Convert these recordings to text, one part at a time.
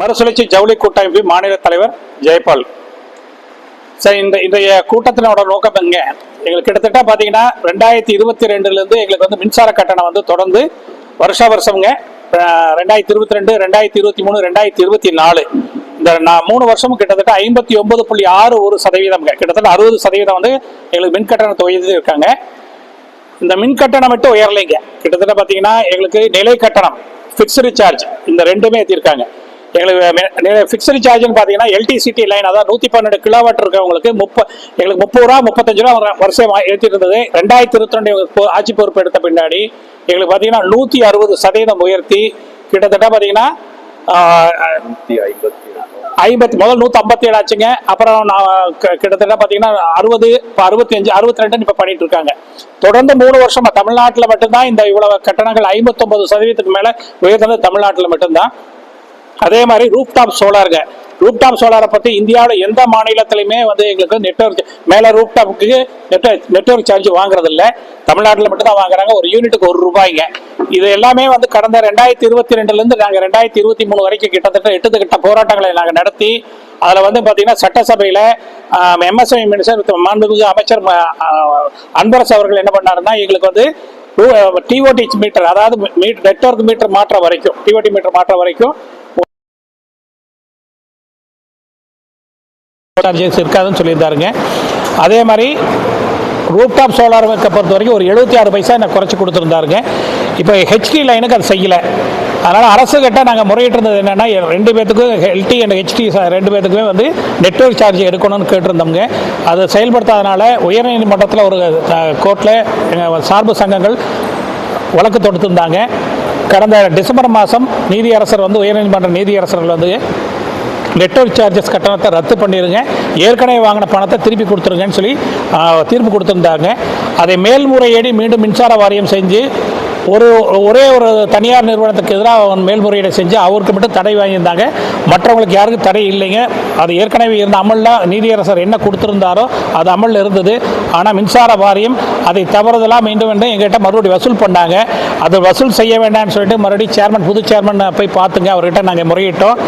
மறுசுழற்சி ஜவுளி கூட்டமைப்பு மாநில தலைவர் ஜெயபால். சரி இந்த இன்றைய கூட்டத்தினோட நோக்கம் எங்க? எங்களுக்கு கிட்டத்தட்ட பார்த்தீங்கன்னா ரெண்டாயிரத்தி இருபத்தி ரெண்டுலேருந்து எங்களுக்கு வந்து மின்சார கட்டணம் வந்து தொடர்ந்து வருஷா வருஷம்ங்க. ரெண்டாயிரத்தி இருபத்தி ரெண்டு ரெண்டாயிரத்தி இருபத்தி மூணு ரெண்டாயிரத்தி இருபத்தி நாலு. இந்த நான் மூணு வருஷமும் கிட்டத்தட்ட ஐம்பத்தி ஒன்பது புள்ளி ஆறு ஒரு சதவீதம்ங்க. கிட்டத்தட்ட அறுபது சதவீதம் வந்து எங்களுக்கு மின் கட்டணத்தை உயர்த்தி இருக்காங்க. இந்த மின் கட்டணம் மட்டும் உயரலைங்க. கிட்டத்தட்ட பார்த்தீங்கன்னா எங்களுக்கு நிலை கட்டணம் ஃபிக்ஸ்டு சார்ஜ் இந்த ரெண்டுமே ஏற்றிருக்காங்க எங்களுக்கு ஃபிக்ஸ்டு சார்ஜ்னு பார்த்தீங்கன்னா எல்டிசிட்டி லைன் அதாவது நூற்றி பன்னெண்டு கிலோமீட்டர் இருக்கவங்களுக்கு முப்ப எங்களுக்கு முப்பது ரூபா முப்பத்தஞ்சு ரூபா வருஷம் ஏற்றிட்டு இருந்தது ரெண்டாயிரத்தி இருபத்தி ரெண்டு ஆட்சி பொறுப்பு எடுத்த பின்னாடி எங்களுக்கு பார்த்தீங்கன்னா நூற்றி அறுபது சதவீதம் உயர்த்தி கிட்டத்தட்ட பார்த்தீங்கன்னா ஐம்பத்தி முதல் நூற்றி ஐம்பத்தி ஏழு ஆச்சுங்க. அப்புறம் நான் க- கிட்டத்தட்ட பார்த்தீங்கன்னா அறுபது இப்போ அறுபத்தி அஞ்சு அறுபத்தி ரெண்டுன்னு இப்போ பண்ணிட்டு இருக்காங்க. தொடர்ந்து மூணு வருஷமா தமிழ்நாட்டில் மட்டும்தான் இந்த இவ்வளவு கட்டணங்கள் ஐம்பத்தொன்பது சதவீதத்துக்கு மேலே உயர்ந்தது தமிழ்நாட்டில் மட்டும்தான். அதே மாதிரி ரூப்டாப் சோலாருங்க ரூப்டாப் சோலாரை பற்றி இந்தியாவில் எந்த மாநிலத்திலையுமே வந்து எங்களுக்கு நெட்ஒர்க் மேலே ரூப்டாப்புக்கு நெட் நெட்ஒர்க் நெட்ஒர்க் சார்ஜ் வாங்குறது இல்லை தமிழ்நாட்டில் மட்டும்தான் வாங்குறாங்க. ஒரு யூனிட்டுக்கு ஒரு ரூபாய்ங்க. இது எல்லாமே வந்து கடந்த ரெண்டாயிரத்தி இருபத்தி ரெண்டுலேருந்து நாங்கள் ரெண்டாயிரத்தி இருபத்தி மூணு வரைக்கும் கிட்டத்தட்ட எட்டு கிட்ட போராட்டங்களை நாங்கள் நடத்தி அதில் வந்து பார்த்தீங்கன்னா சட்டசபையில் எம்எஸ்எம்இ மினிஸ்டர் மாண்புமிகு அமைச்சர் அன்பரசு அவர்கள் என்ன பண்ணாருன்னா எங்களுக்கு வந்து டிஓடி மீட்டர் அதாவது மீட் நெட்ஒர்க் மீட்டர் மாற்ற வரைக்கும் டிஓடி மீட்டர் மாற்ற வரைக்கும் சார்ஜஸ் இருக்காதுன்னு சொல்லியிருந்தாருங்க. அதே மாதிரி ரூப்டாப் சோலார் பொறுத்த வரைக்கும் ஒரு எழுபத்தி ஆறு பைசா எனக்கு குறைச்சி கொடுத்துருந்தாருங்க. இப்போ ஹெச்டி லைனுக்கு அது செய்யலை. அதனால் அரசு கிட்ட நாங்கள் முறையிட்டிருந்தது என்னென்னா ரெண்டு பேத்துக்கும் எல்டி அண்ட் ஹெச்டி ரெண்டு பேத்துக்குமே வந்து நெட்வொர்க் சார்ஜ் எடுக்கணும்னு கேட்டிருந்தோங்க அது செயல்படுத்தாதனால உயர்நீதிமன்றத்தில் ஒரு கோர்ட்டில் எங்கள் சார்பு சங்கங்கள் வழக்கு தொடுத்திருந்தாங்க. கடந்த டிசம்பர் மாதம் நீதியரசர் வந்து உயர்நீதிமன்ற நீதியரசர்கள் வந்து நெட்வொர்க் சார்ஜஸ் கட்டணத்தை ரத்து பண்ணிடுங்க ஏற்கனவே வாங்கின பணத்தை திருப்பி கொடுத்துருங்கன்னு சொல்லி தீர்ப்பு கொடுத்துருந்தாங்க. அதை மேல்முறையேடி மீண்டும் மின்சார வாரியம் செஞ்சு ஒரு ஒரே ஒரு தனியார் நிறுவனத்துக்கு எதிராக அவன் மேல்முறையீடு செஞ்சு அவருக்கு மட்டும் தடை வாங்கியிருந்தாங்க. மற்றவங்களுக்கு யாருக்கும் தடை இல்லைங்க. அது ஏற்கனவே இருந்த அமலில் நீதியரசர் என்ன கொடுத்துருந்தாரோ அது அமலில் இருந்தது. ஆனால் மின்சார வாரியம் அதை தவறுதலாக மீண்டும் மீண்டும் எங்ககிட்ட மறுபடியும் வசூல் பண்ணாங்க. அது வசூல் செய்ய வேண்டாம்னு சொல்லிட்டு மறுபடியும் சேர்மன் புது சேர்மன் போய் பார்த்துங்க. அவர்கிட்ட நாங்கள் முறையிட்டோம்.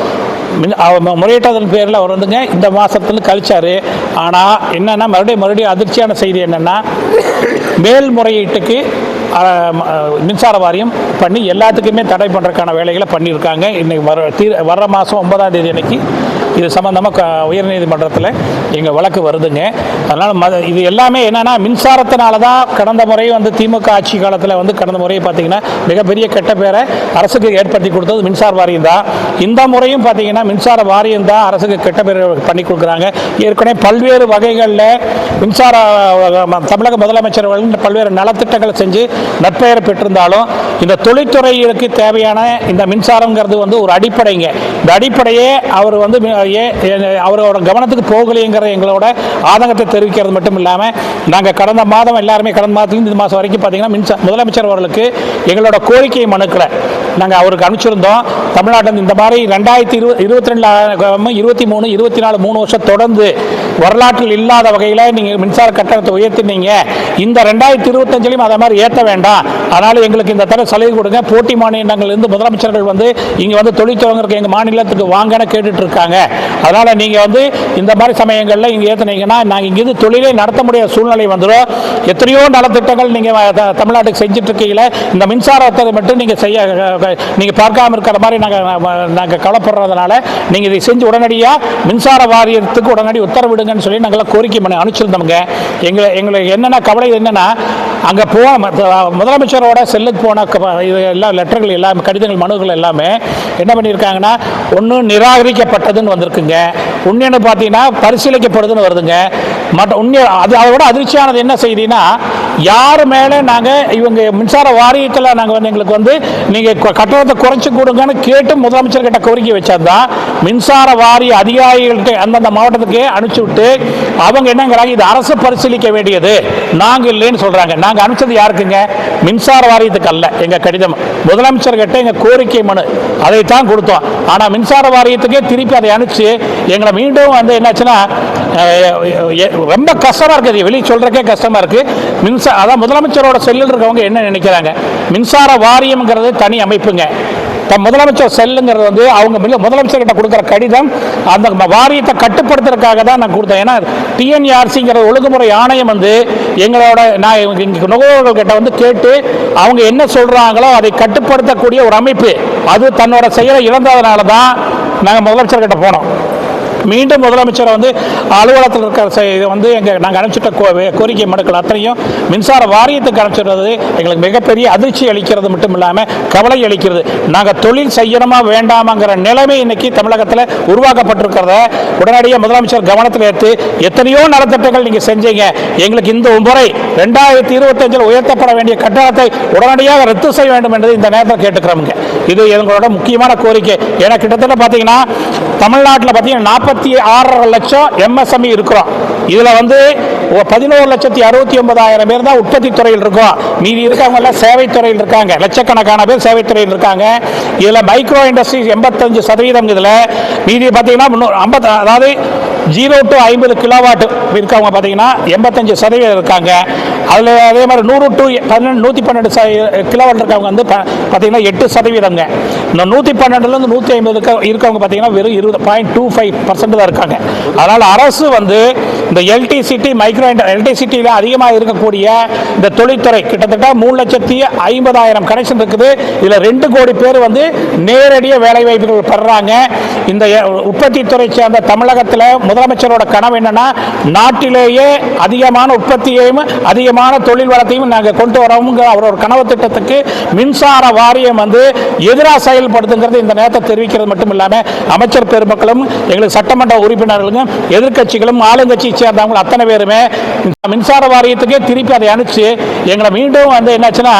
முறையிட்டதன் பேரில் அவர் வந்துங்க இந்த மாதத்தில் கழிச்சார். ஆனால் என்னென்னா மறுபடியும் மறுபடியும் அதிர்ச்சியான செய்தி என்னென்னா மேல்முறையீட்டுக்கு மின்சார வாரியம் பண்ணி எல்லாத்துக்குமே தடை பண்ணுறதுக்கான வேலைகளை பண்ணியிருக்காங்க. இன்றைக்கி வர தீ வர்ற மாதம் ஒன்பதாம் தேதி அன்னைக்கு. இது சம்மந்தமாக உயர்நீதிமன்றத்தில் எங்கள் வழக்கு வருதுங்க. அதனால் மத இது எல்லாமே என்னன்னா மின்சாரத்தினால தான் கடந்த முறை வந்து திமுக ஆட்சி காலத்தில் வந்து கடந்த முறை பார்த்தீங்கன்னா மிகப்பெரிய கெட்ட பேரை அரசுக்கு ஏற்படுத்தி கொடுத்தது மின்சார வாரியம் தான். இந்த முறையும் பார்த்தீங்கன்னா மின்சார வாரியம் தான் அரசுக்கு கெட்ட பேர் பண்ணி கொடுக்குறாங்க. ஏற்கனவே பல்வேறு வகைகளில் மின்சார தமிழக முதலமைச்சர் பல்வேறு நலத்திட்டங்களை செஞ்சு நற்பெயர் பெற்றிருந்தாலும் இந்த தொழில்துறைகளுக்கு தேவையான இந்த மின்சாரங்கிறது வந்து ஒரு அடிப்படைங்க. இந்த அடிப்படையே அவர் வந்து மி- ஏ- அவரோட கவனத்துக்கு போகலைங்கிற எங்களோட ஆதங்கத்தை தெரிவிக்கிறது மட்டும் இல்லாமல் நாங்கள் கடந்த மாதம் எல்லாருமே கடந்த மாதத்துலேருந்து இந்த மாதம் வரைக்கும் பார்த்தீங்கன்னா மின்சா முதலமைச்சர் அவர்களுக்கு எங்களோட கோரிக்கை மனுக்களை நாங்கள் அவருக்கு அனுப்பிச்சிருந்தோம். தமிழ்நாட்டில் இந்த மாதிரி ரெண்டாயிரத்தி இருபது இருபத்தி ரெண்டு இருபத்தி மூணு இருபத்தி நாலு மூணு வருஷம் தொடர்ந்து வரலாற்றில் இல்லாத வகையில் நீங்கள் மின்சார கட்டணத்தை உயர்த்தினீங்க. இந்த ரெண்டாயிரத்தி இருபத்தஞ்சிலையும் அதை மாதிரி ஏற்ற வேண்டாம். அதனால் எங்களுக்கு இந்த தடவை சலுகை கொடுங்க. போட்டி மாநிலங்கள்லேருந்து முதலமைச்சர்கள் வந்து இங்கே வந்து தொழில் தொடங்குறதுக்கு எங்கள் மாநிலத்துக்கு வாங்கன்னு கேட்டுட்டு இருக்காங்க அதனால் நீங்கள் வந்து இந்த மாதிரி சமயங்களில் இங்கே ஏற்றுனீங்கன்னா நாங்கள் இங்கேருந்து தொழிலே நடத்த முடியாத சூழ்நிலை வந்துடும் எத்தனையோ நலத்திட்டங்கள் நீங்கள் தமிழ்நாட்டுக்கு செஞ்சுட்டு இந்த மின்சாரத்தை மட்டும் நீங்கள் செய்ய நீங்கள் பார்க்காம இருக்கிற மாதிரி நாங்கள் நாங்கள் கவலைப்படுறதுனால நீங்கள் இதை செஞ்சு உடனடியாக மின்சார வாரியத்துக்கு உடனடி உத்தரவிடுங்கன்னு சொல்லி நாங்கள் கோரிக்கை பண்ணி அனுப்பிச்சிருந்தோங்க எங்களை எங்களுக்கு என்னென்ன கவலை என்னென்னா அங்கே போன முதலமைச்சரோட செல்லுக்கு போன இது எல்லாம் லெட்டர்கள் எல்லாமே கடிதங்கள் மனுக்கள் எல்லாமே என்ன பண்ணியிருக்காங்கன்னா ஒன்று நிராகரிக்கப்பட்டதுன்னு வந்திருக்குங்க. உண்மைன்னு பார்த்தீங்கன்னா பரிசீலிக்கப்படுதுன்னு வருதுங்க. மற்ற உண்மை அது அதை விட அதிர்ச்சியானது என்ன செய்தினா யார் மேலே நாங்கள் இவங்க மின்சார வாரியத்தில் நாங்கள் வந்து எங்களுக்கு வந்து நீங்கள் கட்டணத்தை குறைச்சி கொடுங்கன்னு கேட்டு முதலமைச்சர்கிட்ட கோரிக்கை கோரிக்கை வச்சதுதான் மின்சார வாரிய அதிகாரிகள்கிட்ட அந்தந்த மாவட்டத்துக்கு அனுப்பிச்சு விட்டு அவங்க என்னங்கிறாங்க இது அரசு பரிசீலிக்க வேண்டியது. நாங்கள் இல்லைன்னு சொல்கிறாங்க நாங்கள் அனுப்பிச்சது யாருக்குங்க? மின்சார வாரியத்துக்கு அல்ல. எங்கள் கடிதம். முதலமைச்சர்கிட்ட எங்கள் கோரிக்கை மனு. அதைத்தான் கொடுத்தோம். ஆனால் மின்சார வாரியத்துக்கே திருப்பி அதை அனுப்பிச்சு எங்களை மீண்டும் வந்து என்னாச்சுன்னா ரொம்ப கஷ்டமாக இருக்குது. வெளியே சொல்கிறக்கே கஷ்டமாக இருக்குது மின்சார அதான் முதலமைச்சரோட செல்லில் இருக்கவங்க என்ன நினைக்கிறாங்க? மின்சார வாரியம்ங்கிறது தனி அமைப்புங்க. தம் முதலமைச்சர் செல்லுங்கிறது வந்து அவங்க மிக- முதலமைச்சர்கிட்ட கொடுக்குற கடிதம் அந்த வாரியத்தை கட்டுப்படுத்துறதுக்காக தான் நான் கொடுத்தேன். ஏன்னா டிஎன்ஆர்சிங்கிற ஒழுங்குமுறை ஆணையம் வந்து எங்களோட நான் இவங்க நுகர்வோர்கள்கிட்ட வந்து கேட்டு அவங்க என்ன சொல்கிறாங்களோ அதை கட்டுப்படுத்தக்கூடிய ஒரு அமைப்பு. அது தன்னோட செயலை இழந்ததுனால தான் நாங்கள் முதலமைச்சர்கிட்ட போனோம். மீண்டும் முதலமைச்சர் வந்து அலுவலகத்தில் இருக்கிற இது வந்து எங்கள் நாங்கள் அனுப்பிச்சிட்ட கோ கோரிக்கை மனுக்கள் அத்தனையும் மின்சார வாரியத்துக்கு அனுப்பிச்சிடுறது எங்களுக்கு மிகப்பெரிய அதிர்ச்சி அளிக்கிறது மட்டும் இல்லாமல் கவலை அளிக்கிறது. நாங்கள் தொழில் செய்யணுமா வேண்டாமாங்கிற நிலைமை இன்னைக்கு தமிழகத்தில் உருவாக்கப்பட்டிருக்கிறத உடனடியாக முதலமைச்சர் கவனத்தில் எடுத்து எத்தனையோ நலத்திட்டங்கள் நீங்கள் செஞ்சீங்க. எங்களுக்கு இந்த முறை ரெண்டாயிரத்தி இருபத்தஞ்சில் உயர்த்தப்பட வேண்டிய கட்டணத்தை உடனடியாக ரத்து செய்ய வேண்டும் என்று இந்த நேரத்தில் கேட்டுக்கிறோமுங்க. இது எங்களோட முக்கியமான கோரிக்கை. ஏன்னா கிட்டத்தட்ட பார்த்தீங்கன்னா தமிழ்நாட்டில் பார்த்தீங்கன்னா நாற்பத்தி ஆறரை லட்சம் எம்எஸ்எம்இ இருக்கிறோம் இதில் வந்து பதினோரு லட்சத்தி அறுபத்தி ஒன்பதாயிரம் பேர் தான் உற்பத்தி துறையில் இருக்கும் மீதி இருக்கவங்க எல்லாம் சேவை துறையில் இருக்காங்க லட்சக்கணக்கான பேர் சேவைத்துறையில் இருக்காங்க இதில் மைக்ரோ இண்டஸ்ட்ரீஸ் எண்பத்தஞ்சு சதவீதம் இதில் மீதி பார்த்தீங்கன்னா முன்னூறு ஐம்பது அதாவது ஜீரோ டு ஐம்பது கிலோவாட் இருக்கவங்க பார்த்தீங்கன்னா எண்பத்தஞ்சு சதவீதம் இருக்காங்க. அதில் அதே மாதிரி நூறு டு பன்னெண்டு நூற்றி பன்னெண்டு கிலோவாட் இருக்கவங்க வந்து பார்த்தீங்கன்னா எட்டு சதவீதங்க இந்த நூற்றி பன்னெண்டுலேருந்து நூற்றி ஐம்பது இருக்கவங்க பார்த்தீங்கன்னா வெறும் இருபது பாயிண்ட் டூ ஃபைவ் பர்சன்ட் தான் இருக்காங்க. அதனால் அரசு வந்து இந்த எல்டிசிட்டி மைக்ரோ எல்டிசிட்டியில் அதிகமாக இருக்கக்கூடிய இந்த தொழில்துறை கிட்டத்தட்ட மூணு லட்சத்தி ஐம்பதாயிரம் கனெக்ஷன் இருக்குது. இதில் ரெண்டு கோடி பேர் வந்து நேரடியாக வேலைவாய்ப்புகள் படுறாங்க இந்த உற்பத்தி துறை சேர்ந்த தமிழகத்தில் முதலமைச்சரோட கனவு என்னன்னா நாட்டிலேயே அதிகமான உற்பத்தியையும் அதிகமான தொழில் வளத்தையும் நாங்கள் கொண்டு வரோம்ங்கிற அவரோட கனவு திட்டத்துக்கு மின்சார வாரியம் வந்து எதிராக செயல்படுத்துங்கிறது இந்த நேரத்தை தெரிவிக்கிறது மட்டும் இல்லாமல் அமைச்சர் பெருமக்களும் எங்களுக்கு சட்டமன்ற உறுப்பினர்களும் எதிர்க்கட்சிகளும் ஆளுங்கட்சியை சேர்ந்தவங்க அத்தனை பேருமே மின்சார வாரியத்துக்கே திருப்பி அதை அனுப்பிச்சு எங்களை மீண்டும் வந்து என்னாச்சுன்னா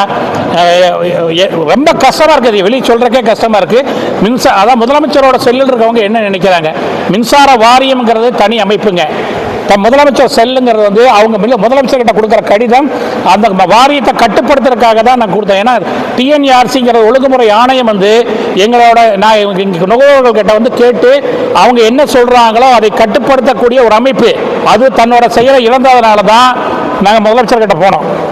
ரொம்ப கஷ்டமா இருக்குது வெளியே சொல்றதுக்கே கஷ்டமா இருக்கு. மின்சார அதான் முதலமைச்சரோட செல்லில் இருக்கவங்க என்ன நினைக்கிறாங்க? மின்சார வாரியம்ங்கிறது தனி அமைப்புங்க. இப்போ முதலமைச்சர் செல்லுங்கிறது வந்து அவங்க மிக- முதலமைச்சர்கிட்ட கொடுக்குற கடிதம் அந்த வாரியத்தை கட்டுப்படுத்துறதுக்காக தான் நான் கொடுத்தேன். ஏன்னா டிஎன்ஆர்சிங்கிற ஒழுங்குமுறை ஆணையம் வந்து எங்களோட நான் இவங்க இங்க நுகர்வோர்கள் கிட்ட வந்து கேட்டு அவங்க என்ன சொல்கிறாங்களோ அதை கட்டுப்படுத்தக்கூடிய ஒரு அமைப்பு. அது தன்னோட செயலை இழந்ததுனால தான் நாங்கள் முதலமைச்சர்கிட்ட போனோம்.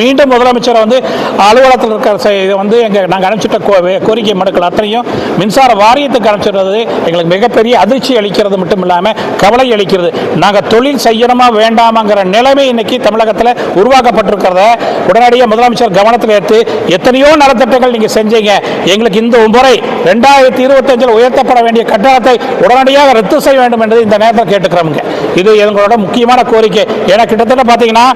மீண்டும் முதலமைச்சரை வந்து அலுவலகத்தில் இருக்கிற இதை வந்து எங்கள் நாங்கள் அனுப்பிச்சிட்ட கோ கோரிக்கை மனுக்கள் அத்தனையும் மின்சார வாரியத்துக்கு அனுப்பிச்சிடுறது எங்களுக்கு மிகப்பெரிய அதிர்ச்சி அளிக்கிறது மட்டும் இல்லாமல் கவலை அளிக்கிறது. நாங்கள் தொழில் செய்யணுமா வேண்டாமாங்கிற நிலைமை இன்னைக்கு தமிழகத்தில் உருவாக்கப்பட்டிருக்கிறத உடனடியாக முதலமைச்சர் கவனத்தில் எடுத்து எத்தனையோ நலத்திட்டங்கள் நீங்கள் செஞ்சீங்க. எங்களுக்கு இந்த முறை ரெண்டாயிரத்தி இருபத்தஞ்சில் உயர்த்தப்பட வேண்டிய கட்டணத்தை உடனடியாக ரத்து செய்ய வேண்டும் என்று இந்த நேரத்தில் கேட்டுக்கிறோமுங்க. இது எங்களோட முக்கியமான கோரிக்கை. ஏன்னா கிட்டத்தட்ட பார்த்தீங்கன்னா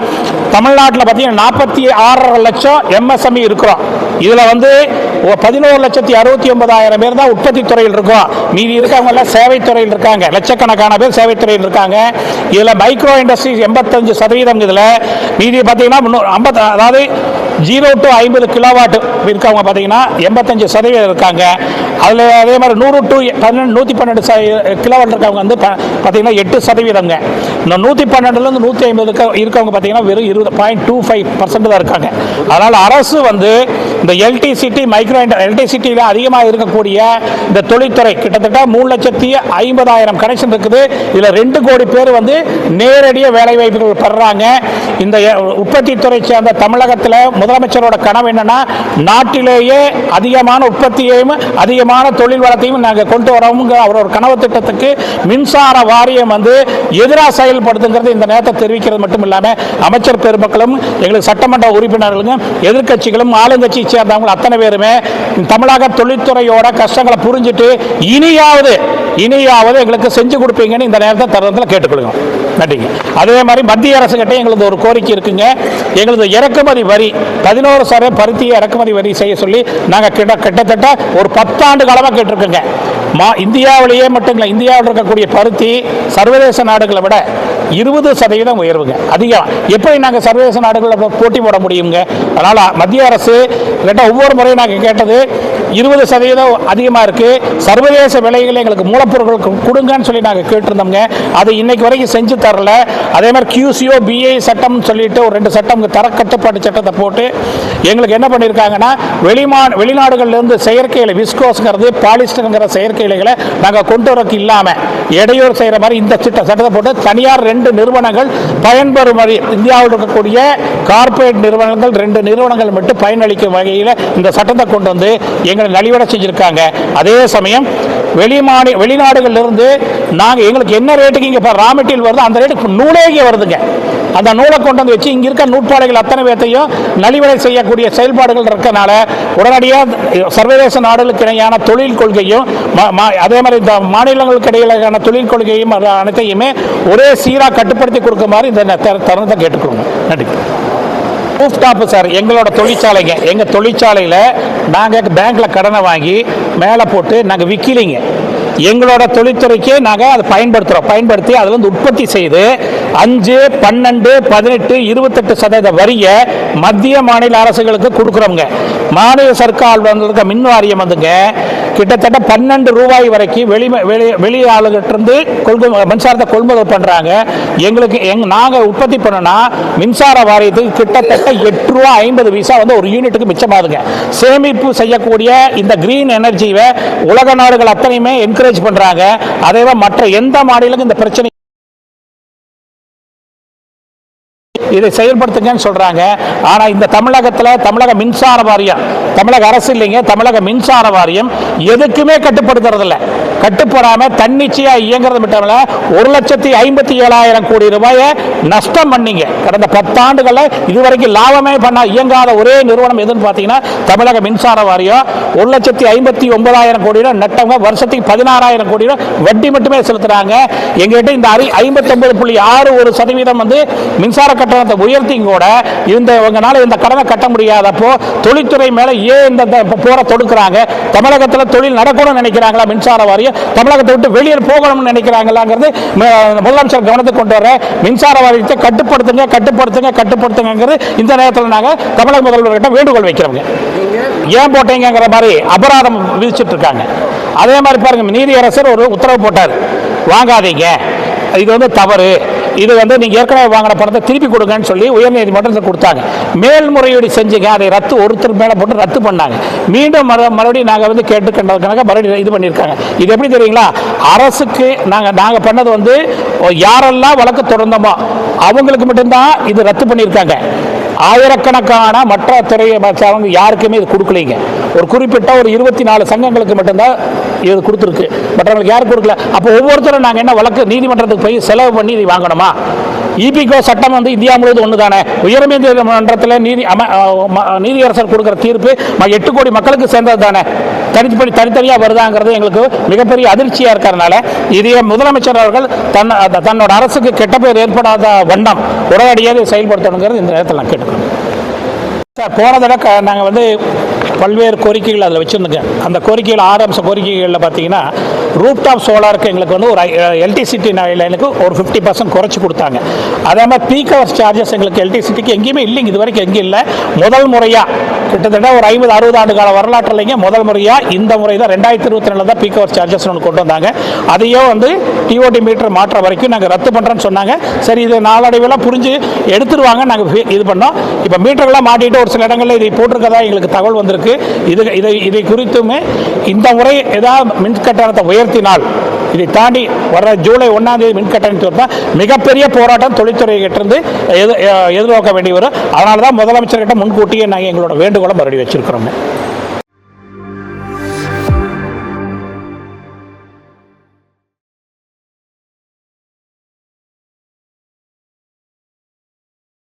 தமிழ்நாட்டில் பார்த்தீங்கன்னா நாற்பத்தி ஆறரை லட்சம் எம்எஸ்எம்இ இருக்கிறோம். இதில் வந்து பதினோரு லட்சத்தி அறுபத்தி ஒன்பதாயிரம் பேர் தான் உற்பத்தி துறையில் இருக்கோம். மீதி இருக்கவங்க எல்லாம் சேவைத்துறையில் இருக்காங்க. லட்சக்கணக்கான பேர் சேவைத்துறையில் இருக்காங்க. இதில் மைக்ரோ இண்டஸ்ட்ரீஸ் எண்பத்தஞ்சு சதவீதம் இதில். மீதி பார்த்தீங்கன்னா முன்னூறு ஐம்பது அதாவது ஜீரோ டு ஐம்பது கிலோவாட் இருக்கவங்க பார்த்தீங்கன்னா எண்பத்தஞ்சு சதவீதம் இருக்காங்க. அதில் அதே மாதிரி நூறு டு பன்னெண்டு நூற்றி பன்னெண்டு கிலோவாட் இருக்கவங்க வந்து பார்த்தீங்கன்னா எட்டு சதவீதங்க இந்த நூற்றி பன்னெண்டுலேருந்து நூற்றி ஐம்பது இருக்கவங்க பார்த்தீங்கன்னா வெறும் இருபது பாயிண்ட் டூ ஃபைவ் பர்சன்ட் தான் இருக்காங்க. அதனால் அரசு வந்து இந்த எல்டிசிட்டி மைக்ரோ எல்டிசிட்டியில் அதிகமாக இருக்கக்கூடிய இந்த தொழில்துறை கிட்டத்தட்ட மூணு லட்சத்தி ஐம்பதாயிரம் கனெக்ஷன் இருக்குது. இதில் ரெண்டு கோடி பேர் வந்து நேரடியாக வேலை வாய்ப்புகள் இந்த உற்பத்தி துறை சேர்ந்த தமிழகத்தில் முதலமைச்சரோட கனவு என்னன்னா நாட்டிலேயே அதிகமான உற்பத்தியையும் அதிகமான தொழில் வளத்தையும் நாங்கள் கொண்டு வரோம்ங்கிற அவரோட கனவு திட்டத்துக்கு மின்சார வாரியம் வந்து எதிராக செயல்படுத்துங்கிறது இந்த நேரத்தை தெரிவிக்கிறது மட்டும் இல்லாமல் அமைச்சர் பெருமக்களும் எங்களுக்கு சட்டமன்ற உறுப்பினர்களும் எதிர்க்கட்சிகளும் ஆளுங்கட்சியை சேர்ந்தவங்க அத்தனை பேருமே தமிழக தொழில்துறையோட கஷ்டங்களை புரிஞ்சுட்டு இனியாவது இனியாவது எங்களுக்கு செஞ்சு கொடுப்பீங்கன்னு இந்த நேரத்தை தருணத்தில் கேட்டுக்கொள்கிறோம். நன்றிங்க அதே மாதிரி மத்திய அரசு கிட்ட எங்களது ஒரு கோரிக்கை இருக்குங்க. எங்களது இறக்குமதி வரி பதினோரு சதவீத பருத்தியை இறக்குமதி வரி செய்ய சொல்லி நாங்கள் கிட்ட கிட்டத்தட்ட ஒரு பத்தாண்டு காலமாக கேட்டிருக்கோங்க. மா இந்தியாவிலேயே மட்டும் இல்லை இந்தியாவில் இருக்கக்கூடிய பருத்தி சர்வதேச நாடுகளை விட இருபது சதவீதம் உயர்வுங்க. அதிகம். எப்படி நாங்கள் சர்வதேச நாடுகளில் போட்டி போட முடியுங்க? அதனால் மத்திய அரசு கிட்ட ஒவ்வொரு முறையும் நாங்கள் கேட்டது இருபது சதவீதம் அதிகமாக இருக்குது சர்வதேச விலைகளை எங்களுக்கு மூலப்பொருட்கள் கொடுங்கன்னு சொல்லி நாங்கள் கேட்டிருந்தோங்க அதை இன்னைக்கு வரைக்கும் செஞ்சு தரல. அதே மாதிரி கியூசிஓ பிஐ சட்டம்னு சொல்லிட்டு ஒரு ரெண்டு சட்டம் தர கட்டுப்பாட்டு சட்டத்தை போட்டு எங்களுக்கு என்ன பண்ணியிருக்காங்கன்னா வெளிமா வெளிநாடுகள்லேருந்து செயற்கை இலை விஸ்கோஸ்ங்கிறது பாலிஸ்டருங்கிற செயற்கை இலைகளை நாங்கள் கொண்டு வரக்கு இல்லாமல் இடையூறு செய்கிற மாதிரி இந்த திட்ட சட்டத்தை போட்டு தனியார் ரெண்டு நிறுவனங்கள் பயன்பெறும் மாதிரி இந்தியாவில் இருக்கக்கூடிய கார்ப்பரேட் நிறுவனங்கள் ரெண்டு நிறுவனங்கள் மட்டும் பயனளிக்கும் வகையில் இந்த சட்டத்தை கொண்டு வந்து எங்கள் எங்களை நலிவடை செஞ்சுருக்காங்க. அதே சமயம் வெளிமாநி வெளிநாடுகளிலிருந்து நாங்கள் எங்களுக்கு என்ன ரேட்டுக்கு இங்கே இப்போ ரா மெட்டீரியல் வருதோ அந்த ரேட்டுக்கு நூலே இங்கே வருதுங்க. அந்த நூலை கொண்டு வந்து வச்சு இங்கே இருக்க நூற்பாலைகள் அத்தனை பேர்த்தையும் நலிவடை செய்யக்கூடிய செயல்பாடுகள் இருக்கனால உடனடியாக சர்வதேச நாடுகளுக்கு இணையான தொழில் கொள்கையும் அதே மாதிரி இந்த மாநிலங்களுக்கு இடையிலான தொழில் கொள்கையும் அது அனைத்தையுமே ஒரே சீராக கட்டுப்படுத்தி கொடுக்குமாறு இந்த தருணத்தை கேட்டுக்கொள்ளுங்க நன்றி. ரூஃப் டாப் சார் எங்களோட தொழிற்சாலைங்க. எங்கள் தொழிற்சாலையில் நாங்கள் பேங்க்கில் கடனை வாங்கி மேலே போட்டு நாங்கள் விற்கலிங்க எங்களோட தொழில்துறைக்கே நாங்கள் அதை பயன்படுத்துகிறோம் பயன்படுத்தி அதில் வந்து உற்பத்தி செய்து அஞ்சு பன்னெண்டு பதினெட்டு இருபத்தெட்டு சதவீத வரியை மத்திய மாநில அரசுகளுக்கு கொடுக்குறோங்க மாநில சர்க்கார் வந்து மின் வாரியம் வந்துங்க. கிட்டத்தட்ட பன்னெண்டு ரூபாய் வரைக்கும் வெளி வெளி வெளி ஆளுகிட்டிருந்து கொள்கு மின்சாரத்தை கொள்முதல் பண்ணுறாங்க எங்களுக்கு எங் நாங்கள் உற்பத்தி பண்ணோன்னா மின்சார வாரியத்துக்கு கிட்டத்தட்ட எட்டு ரூபா ஐம்பது பைசா வந்து ஒரு யூனிட்டுக்கு மிச்சமாகுதுங்க. சேமிப்பு செய்யக்கூடிய இந்த கிரீன் எனர்ஜியை உலக நாடுகள் அத்தனையுமே என்கரேஜ் பண்ணுறாங்க அதேவா மற்ற எந்த மாநிலங்களும் இந்த பிரச்சனை இதை செயல்படுத்துங்கன்னு சொல்றாங்க. ஆனா இந்த தமிழகத்துல தமிழக மின்சார வாரியம் தமிழக அரசு இல்லைங்க தமிழக மின்சார வாரியம் எதுக்குமே கட்டுப்படுத்துறது கட்டுப்படாமல் கட்டுப்படாம தன்னிச்சையா இயங்குறது மட்டும் ஒரு லட்சத்தி ஐம்பத்தி ஏழாயிரம் கோடி ரூபாயை நஷ்டம் பண்ணீங்க. கடந்த பத்தாண்டுகள்ல இதுவரைக்கும் லாபமே பண்ண இயங்காத ஒரே நிறுவனம் எதுன்னு பார்த்தீங்கன்னா தமிழக மின்சார வாரியம். ஒரு லட்சத்தி ஐம்பத்தி ஒன்பதாயிரம் கோடி ரூபாய் நட்டவங்க வருஷத்துக்கு பதினாறாயிரம் கோடி ரூபாய் வட்டி மட்டுமே செலுத்துறாங்க. எங்ககிட்ட இந்த ஐம்பத்தி ஒன்பது புள்ளி ஆறு ஒரு சதவீதம் வந்து மின்சார கட்டணத்தை உயர்த்தியும் கூட இந்த உங்களால் இந்த கடனை கட்ட முடியாதப்போ தொழில்துறை மேல ஏன் இந்த இந்த போரை தொடுக்கிறாங்க? தமிழகத்தில் தொழில் நடக்கணும்னு நினைக்கிறாங்களா மின்சார வாரியம்? தமிழகத்தை விட்டு வெளியே போகணும்னு நினைக்கிறாங்களாங்கிறது முதலமைச்சர் கவனத்துக்கு கொண்டு வர மின்சார வாரியத்தை கட்டுப்படுத்துங்க கட்டுப்படுத்துங்க கட்டுப்படுத்துங்கிறது இந்த நேரத்தில் நாங்கள் தமிழக முதல்வர்கிட்ட வேண்டுகோள் வைக்கிறோங்க. ஏன் போட்டீங்கிற மாதிரி அபராதம் விதிச்சிட்டு இருக்காங்க அதே மாதிரி பாருங்க நீதியரசர் ஒரு உத்தரவு போட்டார். வாங்காதீங்க. இது வந்து தவறு. இது வந்து நீங்க ஏற்கனவே வாங்கின பணத்தை திருப்பி கொடுங்கன்னு சொல்லி உயர்நீதிமன்றத்தில் கொடுத்தாங்க. மேல்முறையீடு செஞ்சுங்க அதை ரத்து ஒருத்தர் மேலே போட்டு ரத்து பண்ணாங்க. மீண்டும் மறு மறுபடியும் நாங்கள் வந்து கேட்டு கண்டதுக்காக மறுபடியும் இது பண்ணியிருக்காங்க. இது எப்படி தெரியுங்களா? அரசுக்கு நாங்கள் நாங்கள் பண்ணது வந்து யாரெல்லாம் வழக்கு தொடர்ந்தோமோ அவங்களுக்கு மட்டும்தான் இது ரத்து பண்ணியிருக்காங்க. ஆயிரக்கணக்கான மற்ற துறையை அவங்க யாருக்குமே இது கொடுக்கலைங்க. ஒரு குறிப்பிட்ட ஒரு இருபத்தி நாலு சங்கங்களுக்கு மட்டும்தான் இது கொடுத்துருக்கு. மற்றவங்களுக்கு யாரும் கொடுக்கல. அப்போ ஒவ்வொருத்தரும் நாங்கள் என்ன வழக்கு நீதிமன்றத்துக்கு போய் செலவு பண்ணி இதை வாங்கணுமா? இபிகோ சட்டம் வந்து இந்தியா முழுவதும் ஒன்று தானே உயர்நீதிமன்றத்தில் நீதி அம நீதியரசர் கொடுக்குற தீர்ப்பு ம- எட்டு கோடி மக்களுக்கு சேர்ந்தது தானே தனிப்படி தனித்தனியாக வருதாங்கிறது எங்களுக்கு மிகப்பெரிய அதிர்ச்சியாக இருக்கிறதுனால இதே முதலமைச்சர் அவர்கள் தன் தன்னோட அரசுக்கு கெட்ட பேர் ஏற்படாத வண்ணம் உடனடியாக செயல்படுத்தணுங்கிறது இந்த நேரத்தில் நான் கேட்டுக்கிறேன். சார் போன தடவை நாங்கள் வந்து பல்வேறு கோரிக்கைகள் அதில் வச்சுருந்துக்கேன் அந்த கோரிக்கைகள் ஆறு அம்ச கோரிக்கைகளில் பார்த்தீங்கன்னா ரூப் டாப் சோலாருக்கு எங்களுக்கு வந்து ஒரு எல்டிசிட்டி லைனுக்கு ஒரு ஃபிஃப்டி பர்சன்ட் குறைச்சி கொடுத்தாங்க. அதே மாதிரி பீக் ஹவர்ஸ் சார்ஜஸ் எங்களுக்கு எல்டிசிட்டிக்கு எங்கேயுமே இல்லைங்க. இது வரைக்கும் எங்கேயும் இல்லை. முதல் முறையாக கிட்டத்தட்ட ஒரு ஐம்பது அறுபது ஆண்டு கால வரலாற்றுலைங்க முதல் முறையாக இந்த முறை தான் ரெண்டாயிரத்தி இருபத்தி ரெண்டில் தான் பீக் ஹவர் சார்ஜஸ் ஒன்று கொண்டு வந்தாங்க. அதையும் வந்து டிஓடி மீட்டர் மாற்ற வரைக்கும் நாங்கள் ரத்து பண்ணுறோன்னு சொன்னாங்க. சரி இது நாளடைவில் புரிஞ்சு எடுத்துருவாங்க நாங்கள் இது பண்ணோம். இப்போ மீட்டர்லாம் மாட்டிட்டு ஒரு சில இடங்களில் இதை போட்டிருக்கதா எங்களுக்கு தகவல் வந்திருக்கு. இது இதை இதை குறித்துமே இந்த முறை ஏதாவது மின் கட்டணத்தை உயர்த்தினால் இதை தாண்டி வர ஜூலை ஒன்றாம் தேதி மின் கட்டணத்தை மிகப்பெரிய போராட்டம் தொழில்துறை கிட்டிருந்து எது எதிர்நோக்க வேண்டி வரும். அதனால தான் முதலமைச்சர்கிட்ட முன்கூட்டியே நாங்கள் எங்களோட வேண்டுகோளை மறுபடியும் வச்சிருக்கிறோம்.